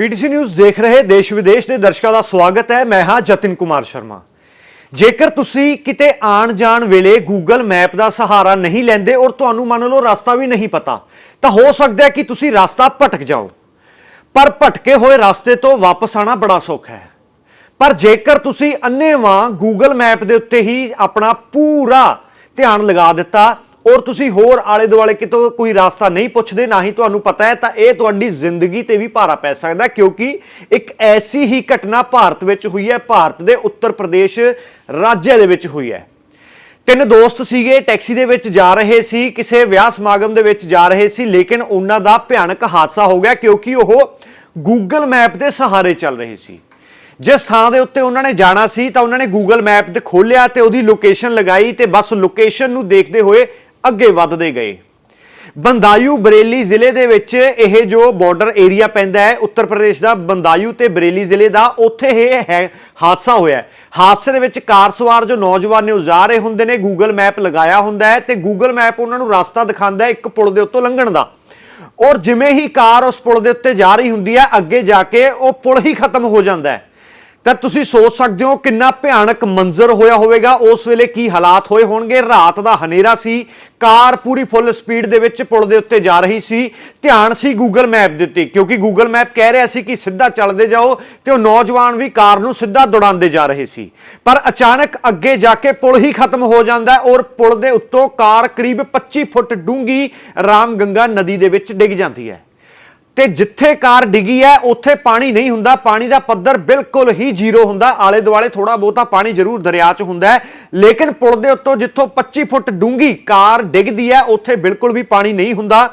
PTC news ਦੇਖ ਰਹੇ ਦੇਸ਼ ਵਿਦੇਸ਼ ਦੇ ਦਰਸ਼ਕਾਂ ਦਾ ਸਵਾਗਤ ਹੈ। ਮੈਂ ਹਾਂ ਜਤਿਨ ਕੁਮਾਰ ਸ਼ਰਮਾ। ਜੇਕਰ ਤੁਸੀਂ ਕਿਤੇ ਆਣ ਜਾਣ ਵੇਲੇ Google ਮੈਪ ਦਾ ਸਹਾਰਾ ਨਹੀਂ ਲੈਂਦੇ ਔਰ ਤੁਹਾਨੂੰ ਮੰਨ ਲਓ ਰਸਤਾ ਵੀ ਨਹੀਂ ਪਤਾ, ਤਾਂ ਹੋ ਸਕਦਾ ਹੈ ਕਿ ਤੁਸੀਂ ਰਸਤਾ ਭਟਕ ਜਾਓ। ਪਰ ਭਟਕੇ ਹੋਏ ਰਸਤੇ ਤੋਂ ਵਾਪਸ ਆਣਾ ਬੜਾ ਸੌਖਾ ਹੈ। ਪਰ ਜੇਕਰ ਤੁਸੀਂ ਅੰਨੇਵਾਹ Google ਮੈਪ ਦੇ ਉੱਤੇ ਹੀ ਆਪਣਾ ਪੂਰਾ ਧਿਆਨ ਲਗਾ ਦਿੱਤਾ ਔਰ ਤੁਸੀਂ ਹੋਰ ਆਲੇ ਦੁਆਲੇ ਕਿਤੋਂ ਕੋਈ ਰਾਸਤਾ ਨਹੀਂ ਪੁੱਛਦੇ, ਨਾ ਹੀ ਤੁਹਾਨੂੰ ਪਤਾ ਹੈ, ਤਾਂ ਇਹ ਤੁਹਾਡੀ ਜ਼ਿੰਦਗੀ ਤੇ ਵੀ ਭਾਰਾ ਪੈ ਸਕਦਾ ਕਿਉਂਕਿ ਇੱਕ ਐਸੀ ਹੀ ਘਟਨਾ ਭਾਰਤ ਵਿੱਚ ਹੋਈ ਹੈ, ਭਾਰਤ ਦੇ ਉੱਤਰ ਪ੍ਰਦੇਸ਼ ਰਾਜ ਦੇ ਵਿੱਚ ਹੋਈ ਹੈ। ਤਿੰਨ ਦੋਸਤ ਸੀਗੇ, ਟੈਕਸੀ ਦੇ ਵਿੱਚ ਜਾ ਰਹੇ ਸੀ, ਕਿਸੇ ਵਿਆਹ ਸਮਾਗਮ ਦੇ ਵਿੱਚ ਜਾ ਰਹੇ ਸੀ, ਲੇਕਿਨ ਉਹਨਾਂ ਦਾ ਭਿਆਨਕ ਹਾਦਸਾ ਹੋ ਗਿਆ, ਕਿਉਂਕਿ ਉਹ ਗੂਗਲ ਮੈਪ ਦੇ ਸਹਾਰੇ ਚੱਲ ਰਹੇ ਸੀ। ਜਿਸ ਥਾਂ ਦੇ ਉੱਤੇ ਉਹਨਾਂ ਨੇ ਜਾਣਾ ਸੀ, ਤਾਂ ਉਹਨਾਂ ਨੇ ਗੂਗਲ ਮੈਪ ਤੇ ਖੋਲ੍ਹਿਆ ਤੇ ਉਹਦੀ ਲੋਕੇਸ਼ਨ ਲਗਾਈ ਤੇ ਬਸ ਲੋਕੇਸ਼ਨ ਨੂੰ ਦੇਖਦੇ ਹੋਏ ਅੱਗੇ ਵੱਧਦੇ ਗਏ। ਬੰਦਾਯੂ ਬਰੇਲੀ ਜ਼ਿਲ੍ਹੇ ਦੇ ਵਿੱਚ ਇਹ ਜੋ ਬਾਰਡਰ ਏਰੀਆ ਪੈਂਦਾ ਹੈ, ਉੱਤਰ ਪ੍ਰਦੇਸ਼ ਦਾ ਬੰਦਾਯੂ ਤੇ ਬਰੇਲੀ ਜ਼ਿਲ੍ਹੇ ਦਾ, ਉੱਥੇ ਇਹ ਹੈ, ਹਾਦਸਾ ਹੋਇਆ ਹਾਦਸੇ ਦੇ ਵਿੱਚ ਕਾਰ ਸਵਾਰ ਜੋ ਨੌਜਵਾਨ ਨੇ, ਉਹ ਜਾ ਰਹੇ ਹੁੰਦੇ ਨੇ ਗੂਗਲ ਮੈਪ ਲਗਾਇਆ ਹੁੰਦਾ ਹੈ ਤੇ ਗੂਗਲ ਮੈਪ ਉਹਨਾਂ ਨੂੰ ਰਸਤਾ ਦਿਖਾਉਂਦਾ ਹੈ ਇੱਕ ਪੁਲ ਦੇ ਉੱਤੋਂ ਲੰਘਣ ਦਾ। ਔਰ ਜਿਵੇਂ ਹੀ ਕਾਰ ਉਸ ਪੁਲ ਦੇ ਉੱਤੇ ਜਾ ਰਹੀ ਹੁੰਦੀ ਹੈ, ਅੱਗੇ ਜਾ ਕੇ ਉਹ ਪੁਲ ਹੀ ਖਤਮ ਹੋ ਜਾਂਦਾ ਹੈ। ਤਾਂ ਤੁਸੀਂ ਸੋਚ ਸਕਦੇ ਹੋ ਕਿੰਨਾ ਭਿਆਨਕ ਮੰਜ਼ਰ ਹੋਇਆ ਹੋਵੇਗਾ? ਉਸ ਵੇਲੇ ਕੀ ਹਾਲਾਤ ਹੋਏ ਹੋਣਗੇ? ਰਾਤ ਦਾ ਹਨੇਰਾ ਸੀ। ਕਾਰ ਪੂਰੀ ਫੁੱਲ ਸਪੀਡ ਦੇ ਵਿੱਚ ਪੁਲ ਦੇ ਉੱਤੇ ਜਾ ਰਹੀ ਸੀ। ਧਿਆਨ ਸੀ ਗੂਗਲ ਮੈਪ ਦੇ ਉੱਤੇ, ਕਿਉਂਕਿ ਗੂਗਲ ਮੈਪ ਕਹਿ ਰਿਹਾ ਸੀ ਕਿ ਸਿੱਧਾ ਚੱਲਦੇ ਜਾਓ ਤੇ ਉਹ ਨੌਜਵਾਨ ਵੀ ਕਾਰ ਨੂੰ ਸਿੱਧਾ ਦੌੜਾਉਂਦੇ ਜਾ ਰਹੇ ਸੀ। ਪਰ ਅਚਾਨਕ ਅੱਗੇ ਜਾ ਕੇ ਪੁਲ ਹੀ ਖਤਮ ਹੋ ਜਾਂਦਾ ਹੈ ਔਰ ਪੁਲ ਦੇ ਉੱਤੋਂ ਕਾਰ ਕਰੀਬ 25 ਫੁੱਟ ਡੂੰਗੀ ਰਾਮ ਗੰਗਾ ਨਦੀ ਦੇ ਵਿੱਚ ਡਿੱਗ ਜਾਂਦੀ ਹੈ। ਤੇ ਜਿੱਥੇ ਕਾਰ ਡਿੱਗੀ ਹੈ, ਉੱਥੇ ਪਾਣੀ ਨਹੀਂ ਹੁੰਦਾ। ਪਾਣੀ ਦਾ ਪੱਧਰ ਬਿਲਕੁਲ ਹੀ ਜ਼ੀਰੋ ਹੁੰਦਾ। ਆਲੇ ਦੁਆਲੇ ਥੋੜਾ ਬਹੁਤਾ ਪਾਣੀ ਜ਼ਰੂਰ ਦਰਿਆ 'ਚ ਹੁੰਦਾ ਹੈ। ਲੇਕਿਨ ਪੁਲ ਦੇ ਉੱਤੋਂ ਜਿੱਥੋਂ 25 ਫੁੱਟ ਡੂੰਗੀ ਕਾਰ ਡਿੱਗਦੀ ਹੈ, ਉੱਥੇ ਬਿਲਕੁਲ ਵੀ ਪਾਣੀ ਨਹੀਂ ਹੁੰਦਾ।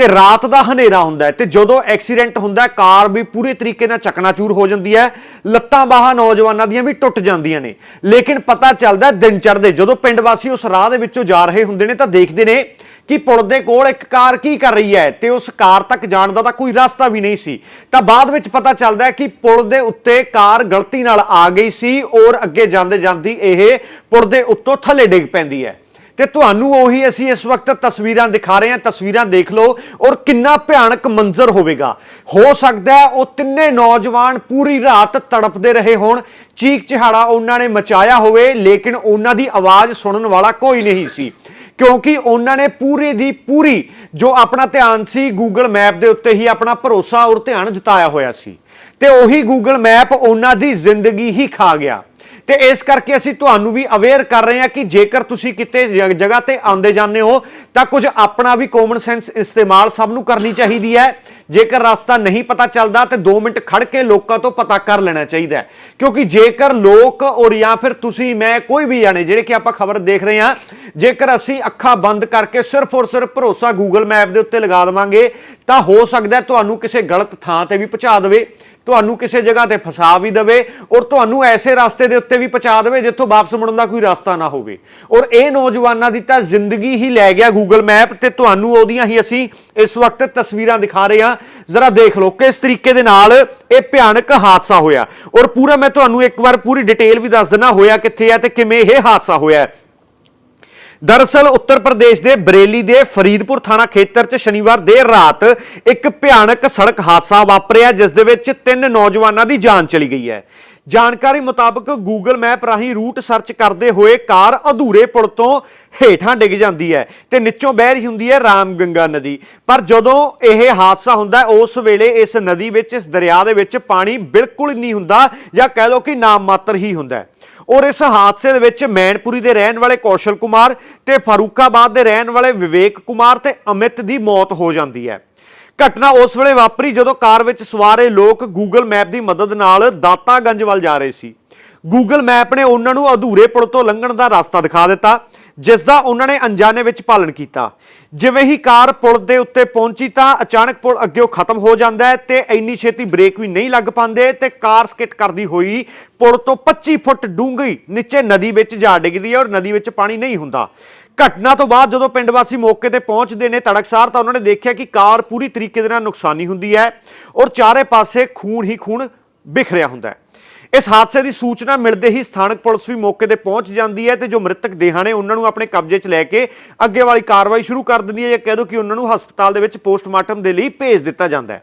ਤੇ ਰਾਤ ਦਾ ਹਨੇਰਾ ਹੁੰਦਾ ਹੈ ਤੇ ਜਦੋਂ ਐਕਸੀਡੈਂਟ ਹੁੰਦਾ ਹੈ, ਕਾਰ ਵੀ ਪੂਰੇ ਤਰੀਕੇ ਨਾਲ ਚਕਨਾਚੂਰ ਹੋ ਜਾਂਦੀ ਹੈ, ਲੱਤਾਂ ਬਾਹਾਂ ਨੌਜਵਾਨਾਂ ਦੀਆਂ ਵੀ ਟੁੱਟ ਜਾਂਦੀਆਂ ਨੇ। ਲੇਕਿਨ ਪਤਾ ਚੱਲਦਾ ਦਿਨ ਚੜ੍ਹਦੇ, ਜਦੋਂ ਪਿੰਡ ਵਾਸੀ ਉਸ ਰਾਹ ਦੇ ਵਿੱਚੋਂ ਜਾ ਰਹੇ ਹੁੰਦੇ ਨੇ ਤਾਂ ਦੇਖਦੇ ਨੇ ਕਿ ਪੁਲ ਦੇ ਕੋਲ ਇੱਕ ਕਾਰ ਕੀ ਕਰ ਰਹੀ ਹੈ ਤੇ ਉਸ ਕਾਰ ਤੱਕ ਜਾਣ ਦਾ ਤਾਂ ਕੋਈ ਰਸਤਾ ਵੀ ਨਹੀਂ ਸੀ। ਤਾਂ ਬਾਅਦ ਵਿੱਚ ਪਤਾ ਚੱਲਦਾ ਹੈ ਕਿ ਪੁਲ ਦੇ ਉੱਤੇ ਕਾਰ ਗਲਤੀ ਨਾਲ ਆ ਗਈ ਸੀ ਔਰ ਅੱਗੇ ਜਾਂਦੇ ਜਾਂਦੀ ਇਹ ਪੁਲ ਦੇ ਉੱਤੋਂ ਥੱਲੇ ਡਿੱਗ ਪੈਂਦੀ ਹੈ। ਤੇ ਤੁਹਾਨੂੰ ਉਹੀ ਅਸੀਂ ਇਸ ਵਕਤ ਤਸਵੀਰਾਂ ਦਿਖਾ ਰਹੇ ਹਾਂ, ਤਸਵੀਰਾਂ ਦੇਖ ਲਓ ਔਰ ਕਿੰਨਾ ਭਿਆਨਕ ਮੰਜ਼ਰ ਹੋਵੇਗਾ। ਹੋ ਸਕਦਾ ਹੈ ਉਹ ਤਿੰਨੇ ਨੌਜਵਾਨ ਪੂਰੀ ਰਾਤ ਤੜਪਦੇ ਰਹੇ ਹੋਣ ਚੀਕ ਚਿਹਾੜਾ ਉਹਨਾਂ ਨੇ ਮਚਾਇਆ ਹੋਵੇ, ਲੇਕਿਨ ਉਹਨਾਂ ਦੀ ਆਵਾਜ਼ ਸੁਣਨ ਵਾਲਾ ਕੋਈ ਨਹੀਂ ਸੀ। ਕਿਉਂਕਿ ਉਹਨਾਂ ਨੇ ਪੂਰੀ ਦੀ ਪੂਰੀ ਜੋ ਆਪਣਾ ਧਿਆਨ ਸੀ ਗੂਗਲ ਮੈਪ ਦੇ ਉੱਤੇ ਹੀ ਆਪਣਾ ਭਰੋਸਾ ਔਰ ਧਿਆਨ ਜਤਾਇਆ ਹੋਇਆ ਸੀ। ਤੇ ਉਹੀ ਗੂਗਲ ਮੈਪ ਉਹਨਾਂ ਦੀ ਜ਼ਿੰਦਗੀ ਹੀ ਖਾ ਗਿਆ। ਤੇ ਇਸ ਕਰਕੇ ਅਸੀਂ ਤੁਹਾਨੂੰ ਵੀ ਅਵੇਅਰ ਕਰ ਰਹੇ ਹਾਂ ਕਿ ਜੇਕਰ ਤੁਸੀਂ ਕਿਤੇ ਜ- ਜਗ੍ਹਾ ਤੇ ਆਉਂਦੇ ਜਾਂਦੇ ਹੋ, ਤਾਂ ਕੁਝ ਆਪਣਾ ਵੀ ਕਾਮਨ ਸੈਂਸ ਇਸਤੇਮਾਲ ਸਭ ਨੂੰ ਕਰਨੀ ਚਾਹੀਦੀ ਹੈ। ਜੇਕਰ ਰਸਤਾ ਨਹੀਂ ਪਤਾ ਚੱਲਦਾ, ਤੇ 2 ਮਿੰਟ ਖੜ ਕੇ ਲੋਕਾਂ ਤੋਂ ਪਤਾ ਕਰ ਲੈਣਾ ਚਾਹੀਦਾ ਹੈ। ਕਿਉਂਕਿ ਜੇਕਰ ਲੋਕ ਔਰ ਜਾਂ ਫਿਰ ਤੁਸੀਂ, ਮੈਂ ਕੋਈ ਵੀ ਜਾਣੇ, ਜਿਹੜੇ ਕਿ ਆਪਾਂ ਖਬਰ ਦੇਖ ਰਹੇ ਹਾਂ, ਜੇਕਰ ਅਸੀਂ ਅੱਖਾਂ ਬੰਦ ਕਰਕੇ ਸਿਰਫ ਔਰ ਸਿਰਫ ਭਰੋਸਾ Google ਮੈਪ ਦੇ ਉੱਤੇ ਲਗਾ ਦੇਵਾਂਗੇ, ਤਾਂ ਹੋ ਸਕਦਾ ਹੈ ਤੁਹਾਨੂੰ ਕਿਸੇ ਗਲਤ ਥਾਂ ਤੇ ਵੀ ਪਹੁੰਚਾ ਦੇਵੇ। ਤੁਹਾਨੂੰ ਕਿਸੇ ਜਗ੍ਹਾ ਤੇ ਫਸਾ ਵੀ ਦੇਵੇ ਔਰ ਤੁਹਾਨੂੰ ਐਸੇ ਰਸਤੇ ਦੇ ਉੱਤੇ ਵੀ ਪਹੁੰਚਾ ਦੇਵੇ ਜਿੱਥੋਂ ਵਾਪਸ ਮੁੜਨ ਦਾ ਕੋਈ ਰਸਤਾ ਨਾ ਹੋਵੇ। ਔਰ ਇਹ ਨੌਜਵਾਨਾਂ ਦੀ ਤਾਂ ਜ਼ਿੰਦਗੀ ਹੀ ਲੈ ਗਿਆ ਗੂਗਲ ਮੈਪ ਤੇ ਤੁਹਾਨੂੰ ਉਹਦੀਆਂ ਹੀ ਅਸੀਂ ਇਸ ਵਕਤ ਤਸਵੀਰਾਂ ਦਿਖਾ ਰਹੇ ਹਾਂ। ਜ਼ਰਾ ਦੇਖ ਲਓ ਕਿਸ ਤਰੀਕੇ ਦੇ ਨਾਲ ਇਹ ਭਿਆਨਕ ਹਾਦਸਾ ਹੋਇਆ। ਔਰ ਪੂਰਾ ਮੈਂ ਤੁਹਾਨੂੰ ਇੱਕ ਵਾਰ ਪੂਰੀ ਡਿਟੇਲ ਵੀ ਦੱਸ ਦਿੰਦਾ ਹੋਇਆ ਕਿੱਥੇ ਹੈ ਤੇ ਕਿਵੇਂ ਇਹ ਹਾਦਸਾ ਹੋਇਆ। ਦਰਅਸਲ ਉੱਤਰ ਪ੍ਰਦੇਸ਼ ਦੇ ਬਰੇਲੀ ਦੇ ਫਰੀਦਪੁਰ ਥਾਣਾ ਖੇਤਰ 'ਚ ਸ਼ਨੀਵਾਰ ਦੇਰ ਰਾਤ ਇੱਕ ਭਿਆਨਕ ਸੜਕ ਹਾਦਸਾ ਵਾਪਰਿਆ, ਜਿਸ ਦੇ ਵਿੱਚ ਤਿੰਨ ਨੌਜਵਾਨਾਂ ਦੀ ਜਾਨ ਚਲੀ ਗਈ ਹੈ। ਜਾਣਕਾਰੀ ਮੁਤਾਬਕ Google ਮੈਪ ਰਾਹੀਂ ਰੂਟ ਸਰਚ ਕਰਦੇ ਹੋਏ ਕਾਰ ਅਧੂਰੇ ਪੁਲ ਤੋਂ ਹੇਠਾਂ ਡਿੱਗ ਜਾਂਦੀ ਹੈ ਤੇ ਨੀਚੋਂ ਬਹਿ ਰਹੀ ਹੁੰਦੀ ਹੈ ਰਾਮ ਗੰਗਾ ਨਦੀ। ਪਰ ਜਦੋਂ ਇਹ ਹਾਦਸਾ ਹੁੰਦਾ ਉਸ ਵੇਲੇ ਇਸ ਨਦੀ ਵਿੱਚ, ਇਸ ਦਰਿਆ ਦੇ ਵਿੱਚ ਪਾਣੀ ਬਿਲਕੁਲ ਨਹੀਂ ਹੁੰਦਾ ਜਾਂ ਕਹਿ ਲਓ ਕਿ ਨਾਮ ਮਾਤਰ ਹੀ ਹੁੰਦਾ ਔਰ ਇਸ ਹਾਦਸੇ ਦੇ ਵਿੱਚ ਮੈਨਪੁਰੀ ਦੇ ਰਹਿਣ ਵਾਲੇ ਕੌਸ਼ਲ ਕੁਮਾਰ ਤੇ ਫਾਰੂਕਾਬਾਦ ਦੇ ਰਹਿਣ ਵਾਲੇ ਵਿਵੇਕ ਕੁਮਾਰ ਤੇ ਅਮਿਤ ਦੀ ਮੌਤ ਹੋ ਜਾਂਦੀ ਹੈ। ਘਟਨਾ ਉਸ ਵੇਲੇ ਵਾਪਰੀ ਜਦੋਂ ਕਾਰ ਵਿੱਚ ਸਵਾਰੇ ਲੋਕ ਗੂਗਲ ਮੈਪ ਦੀ ਮਦਦ ਨਾਲ ਦਾਤਾਗੰਜ ਵੱਲ ਜਾ ਰਹੇ ਸੀ। ਗੂਗਲ ਮੈਪ ਨੇ ਉਹਨਾਂ ਨੂੰ ਅਧੂਰੇ ਪੁਲ ਤੋਂ ਲੰਘਣ ਦਾ ਰਸਤਾ ਦਿਖਾ ਦਿੱਤਾ ਜਿਸ ਦਾ ਉਹਨਾਂ ਨੇ ਅਣਜਾਣੇ ਵਿੱਚ ਪਾਲਣ ਕੀਤਾ। ਜਿਵੇਂ ਹੀ ਕਾਰ ਪੁਲ ਦੇ ਉੱਤੇ ਪਹੁੰਚੀ ਤਾਂ ਅਚਾਨਕ ਪੁਲ ਅੱਗੇੋਂ ਖਤਮ ਹੋ ਜਾਂਦਾ ਹੈ ਤੇ ਇੰਨੀ ਛੇਤੀ ਬ੍ਰੇਕ ਵੀ ਨਹੀਂ ਲੱਗ ਪਾਉਂਦੇ ਤੇ ਕਾਰ ਸਕਿੱਟ ਕਰਦੀ ਹੋਈ ਪੁਲ ਤੋਂ 25 ਫੁੱਟ ਡੂੰਘੀ ਨੀਚੇ ਨਦੀ ਵਿੱਚ ਜਾ ਡਿੱਗਦੀ ਹੈ ਔਰ ਨਦੀ ਵਿੱਚ ਪਾਣੀ ਨਹੀਂ ਹੁੰਦਾ। ਘਟਨਾ ਤੋਂ ਬਾਅਦ ਜਦੋਂ ਪਿੰਡ ਵਾਸੀ ਮੌਕੇ ਤੇ ਪਹੁੰਚਦੇ ਨੇ ਤੜਕਸਾਰ ਤਾਂ ਉਹਨਾਂ ਨੇ ਦੇਖਿਆ ਕਿ ਕਾਰ ਪੂਰੀ ਤਰੀਕੇ ਦੇ ਨਾਲ ਨੁਕਸਾਨੀ ਹੁੰਦੀ ਹੈ ਔਰ ਚਾਰੇ ਪਾਸੇ ਖੂਨ ਹੀ ਖੂਨ ਬਿਖਰਿਆ ਹੁੰਦਾ ਹੈ। ਇਸ ਹਾਦਸੇ ਦੀ ਸੂਚਨਾ ਮਿਲਦੇ ਹੀ ਸਥਾਨਕ ਪੁਲਿਸ ਵੀ ਮੌਕੇ ਤੇ ਪਹੁੰਚ ਜਾਂਦੀ ਹੈ ਤੇ ਜੋ ਮ੍ਰਿਤਕ ਦੇਹਾਂ ਨੇ ਉਹਨਾਂ ਨੂੰ ਆਪਣੇ ਕਬਜ਼ੇ 'ਚ ਲੈ ਕੇ ਅੱਗੇ ਵਾਲੀ ਕਾਰਵਾਈ ਸ਼ੁਰੂ ਕਰ ਦਿੰਦੀ ਹੈ ਜਾਂ ਕਹਿ ਦਿਓ ਕਿ ਉਹਨਾਂ ਨੂੰ ਹਸਪਤਾਲ ਦੇ ਵਿੱਚ ਪੋਸਟਮਾਰਟਮ ਦੇ ਲਈ ਭੇਜ ਦਿੱਤਾ ਜਾਂਦਾ ਹੈ।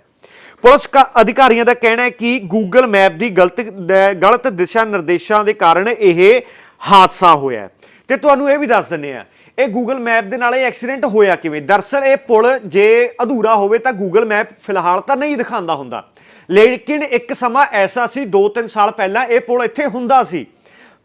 ਪੁਲਿਸ ਕ- ਅਧਿਕਾਰੀਆਂ ਦਾ ਕਹਿਣਾ ਹੈ ਕਿ ਗੂਗਲ ਮੈਪ ਦੀ ਗਲਤ ਗਲਤ ਦਿਸ਼ਾ ਨਿਰਦੇਸ਼ਾਂ ਦੇ ਕਾਰਨ ਇਹ ਹਾਦਸਾ ਹੋਇਆ ਹੈ। ਤੇ ਤੁਹਾਨੂੰ ਇਹ ਵੀ ਦੱਸ ਦਿੰਨੇ ਆ ਇਹ ਗੂਗਲ ਮੈਪ ਦੇ ਨਾਲ ਇਹ ਐਕਸੀਡੈਂਟ ਹੋਇਆ ਕਿਵੇਂ? ਦਰਸਲ ਇਹ ਪੁਲ ਜੇ ਅਧੂਰਾ ਹੋਵੇ ਤਾਂ ਗੂਗਲ ਮੈਪ ਫਿਲਹਾਲ ਤਾਂ ਨਹੀਂ ਦਿਖਾਉਂਦਾ ਹੁੰਦਾ। ਲੇਕਿਨ ਇੱਕ ਸਮਾਂ ਐਸਾ ਸੀ 2-3 ਸਾਲ ਪਹਿਲਾਂ ਇਹ ਪੁਲ ਇੱਥੇ ਹੁੰਦਾ ਸੀ।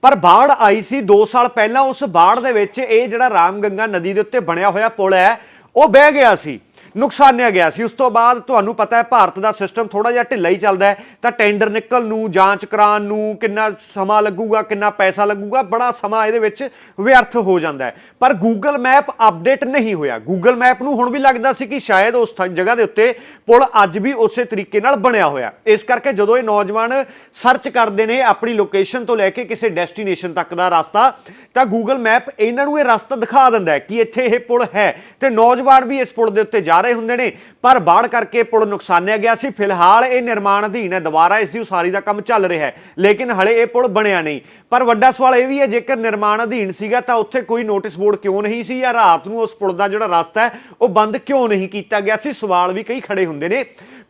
ਪਰ ਬਾੜ ਆਈ ਸੀ 2 ਸਾਲ ਪਹਿਲਾਂ, ਉਸ ਬਾੜ ਦੇ ਵਿੱਚ ਇਹ ਜਿਹੜਾ ਰਾਮਗੰਗਾ ਨਦੀ ਦੇ ਉੱਤੇ ਬਣਿਆ ਹੋਇਆ ਪੁਲ ਹੈ, ਉਹ ਬਹਿ ਗਿਆ ਸੀ। ਨੁਕਸਾਨਿਆ ਗਿਆ ਸੀ। ਉਸ ਤੋਂ ਬਾਅਦ ਤੁਹਾਨੂੰ ਪਤਾ ਹੈ ਭਾਰਤ ਦਾ ਸਿਸਟਮ ਥੋੜਾ ਜਿਹਾ ਢਿੱਲਾ ਹੀ ਚੱਲਦਾ ਹੈ। ਤਾਂ ਟੈਂਡਰ ਨਿਕਲ ਨੂੰ, ਜਾਂਚ ਕਰਾਉਣ ਨੂੰ, ਕਿੰਨਾ ਸਮਾਂ ਲੱਗੂਗਾ, ਕਿੰਨਾ ਪੈਸਾ ਲੱਗੂਗਾ, ਬੜਾ ਸਮਾਂ ਇਹਦੇ ਵਿੱਚ ਵਿਅਰਥ ਹੋ ਜਾਂਦਾ ਹੈ। ਪਰ ਗੂਗਲ ਮੈਪ ਅਪਡੇਟ ਨਹੀਂ ਹੋਇਆ। ਗੂਗਲ ਮੈਪ ਨੂੰ ਹੁਣ ਵੀ ਲੱਗਦਾ ਸੀ ਕਿ ਸ਼ਾਇਦ ਉਸ ਥ- ਜਗ੍ਹਾ ਦੇ ਉੱਤੇ ਪੁਲ ਅੱਜ ਵੀ ਉਸੇ ਤਰੀਕੇ ਨਾਲ ਬਣਿਆ ਹੋਇਆ। ਇਸ ਕਰਕੇ ਜਦੋਂ ਇਹ ਨੌਜਵਾਨ ਸਰਚ ਕਰਦੇ ਨੇ ਆਪਣੀ ਲੋਕੇਸ਼ਨ ਤੋਂ ਲੈ ਕੇ ਕਿਸੇ ਡੈਸਟੀਨੇਸ਼ਨ ਤੱਕ ਦਾ ਰਸਤਾ, ਤਾਂ ਗੂਗਲ ਮੈਪ ਇਹਨਾਂ ਨੂੰ ਇਹ ਰਸਤਾ ਦਿਖਾ ਦਿੰਦਾ ਹੈ ਕਿ ਇੱਥੇ ਇਹ ਪੁਲ ਹੈ। ਤੇ ਨੌਜਵਾਨ ਵੀ ਇਸ ਪੁਲ ਦੇ ਉੱਤੇ ਜਾ ਰਹੇ ਹੁੰਦੇ ਨੇ, ਪਰ ਬਾੜ ਕਰਕੇ ਪੁਲ ਨੁਕਸਾਨਿਆ ਗਿਆ ਸੀ। ਫਿਲਹਾਲ ਇਹ ਨਿਰਮਾਣ ਅਧੀਨ ਹੈ, ਦੁਬਾਰਾ ਇਸ ਦੀ ਉਸਾਰੀ ਦਾ ਕੰਮ ਚੱਲ ਰਿਹਾ ਹੈ, ਲੇਕਿਨ ਹਲੇ ਇਹ ਪੁਲ ਬਣਿਆ ਨਹੀਂ। ਪਰ ਵੱਡਾ ਸਵਾਲ ਇਹ ਵੀ ਹੈ, ਜੇਕਰ ਨਿਰਮਾਣ ਅਧੀਨ ਸੀਗਾ ਤਾਂ ਉੱਥੇ ਕੋਈ ਨੋਟਿਸ ਬੋਰਡ ਕਿਉਂ ਨਹੀਂ ਸੀ ਜਾਂ ਰਾਤ ਨੂੰ ਉਸ ਪੁਲ ਦਾ ਜਿਹੜਾ ਰਸਤਾ ਹੈ, ਉਹ ਬੰਦ ਕਿਉਂ ਨਹੀਂ ਕੀਤਾ ਗਿਆ ਸੀ? ਸਵਾਲ ਵੀ ਕਈ ਖੜੇ ਹੁੰਦੇ ਨੇ।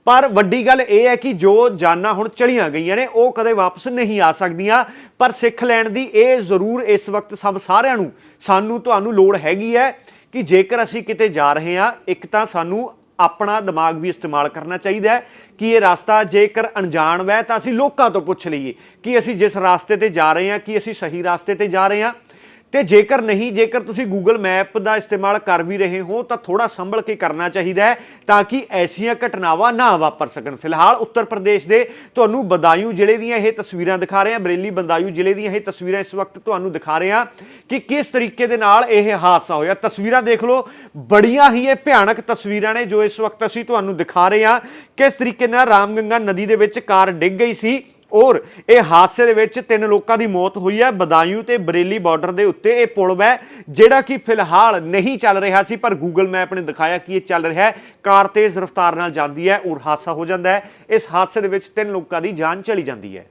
ਪਰ ਵੱਡੀ ਗੱਲ ਇਹ ਹੈ ਕਿ ਜੋ ਜਾਨਾਂ ਹੁਣ ਚਲੀਆਂ ਗਈਆਂ ਨੇ, ਉਹ ਕਦੇ ਵਾਪਸ ਨਹੀਂ ਆ ਸਕਦੀਆਂ। ਪਰ ਸਿੱਖ ਲੈਣ ਦੀ ਇਹ ਜ਼ਰੂਰ ਇਸ ਵਕਤ ਸਭ ਸਾਰਿਆਂ ਨੂੰ, ਸਾਨੂੰ, ਤੁਹਾਨੂੰ ਲੋੜ ਹੈਗੀ ਹੈ ਕਿ ਜੇਕਰ ਅਸੀਂ ਕਿਤੇ ਜਾ ਰਹੇ ਹਾਂ, ਇੱਕ ਤਾਂ ਸਾਨੂੰ ਆਪਣਾ ਦਿਮਾਗ ਵੀ ਇਸਤੇਮਾਲ ਕਰਨਾ ਚਾਹੀਦਾ ਹੈ ਕਿ ਇਹ ਰਸਤਾ ਜੇਕਰ ਅਣਜਾਣ ਵੈ ਤਾਂ ਅਸੀਂ ਲੋਕਾਂ ਤੋਂ ਪੁੱਛ ਲਈਏ ਕਿ ਅਸੀਂ ਜਿਸ ਰਸਤੇ ਤੇ ਜਾ ਰਹੇ ਹਾਂ, ਕਿ ਅਸੀਂ ਸਹੀ ਰਸਤੇ ਤੇ ਜਾ ਰਹੇ ਹਾਂ। ਤੇ ਜੇਕਰ ਨਹੀਂ, ਜੇਕਰ ਤੁਸੀਂ ਗੂਗਲ ਮੈਪ ਦਾ ਇਸਤੇਮਾਲ ਕਰ ਵੀ ਰਹੇ ਹੋ, ਤਾਂ ਥੋੜਾ ਸੰਭਲ ਕੇ ਕਰਨਾ ਚਾਹੀਦਾ ਹੈ ਤਾਂ ਕਿ ਐਸੀਆਂ ਘਟਨਾਵਾਂ ਨਾ ਵਾਪਰ ਸਕਣ। ਫਿਲਹਾਲ ਉੱਤਰ ਪ੍ਰਦੇਸ਼ ਦੇ ਤੁਹਾਨੂੰ ਬਦਾਯੂ ਜ਼ਿਲ੍ਹੇ ਦੀਆਂ ਇਹ ਤਸਵੀਰਾਂ ਦਿਖਾ ਰਹੇ। ਹਾਂ ਬਰੇਲੀ ਬਦਾਯੂ ਜ਼ਿਲ੍ਹੇ ਦੀਆਂ ਇਹ ਤਸਵੀਰਾਂ ਇਸ ਵਕਤ ਤੁਹਾਨੂੰ ਦਿਖਾ ਰਹੇ ਹਾਂ ਕਿ ਕਿਸ ਤਰੀਕੇ ਦੇ ਨਾਲ ਇਹ ਹਾਦਸਾ ਹੋਇਆ। ਤਸਵੀਰਾਂ ਦੇਖ ਲਓ, ਬੜੀਆਂ ਹੀ ਇਹ ਭਿਆਨਕ ਤਸਵੀਰਾਂ ਨੇ ਜੋ ਇਸ ਵਕਤ ਅਸੀਂ ਤੁਹਾਨੂੰ ਦਿਖਾ ਰਹੇ ਹਾਂ। ਕਿਸ ਤਰੀਕੇ ਨਾਲ ਰਾਮਗੰਗਾ ਨਦੀ ਦੇ ਵਿੱਚ ਕਾਰ ਡਿੱਗ ਗਈ ਸੀ ਔਰ ਇਹ ਹਾਦਸੇ ਦੇ ਵਿੱਚ ਤਿੰਨ ਲੋਕਾਂ ਦੀ ਮੌਤ ਹੋਈ ਹੈ। ਬਦਾਯੂ ਤੇ ਬਰੇਲੀ ਬਾਰਡਰ ਦੇ ਉੱਤੇ ਇਹ ਪੁਲ ਹੈ ਜਿਹੜਾ ਕਿ ਫਿਲਹਾਲ ਨਹੀਂ ਚੱਲ ਰਿਹਾ ਸੀ, ਪਰ ਗੂਗਲ ਮੈਪ ਨੇ ਦਿਖਾਇਆ ਕਿ ਇਹ ਚੱਲ ਰਿਹਾ ਹੈ। ਕਾਰ ਤੇਜ਼ ਰਫ਼ਤਾਰ ਨਾਲ ਜਾਂਦੀ ਹੈ ਔਰ ਹਾਦਸਾ ਹੋ ਜਾਂਦਾ ਹੈ। ਇਸ ਹਾਦਸੇ ਦੇ ਵਿੱਚ ਤਿੰਨ ਲੋਕਾਂ ਦੀ ਜਾਨ ਚਲੀ ਜਾਂਦੀ ਹੈ।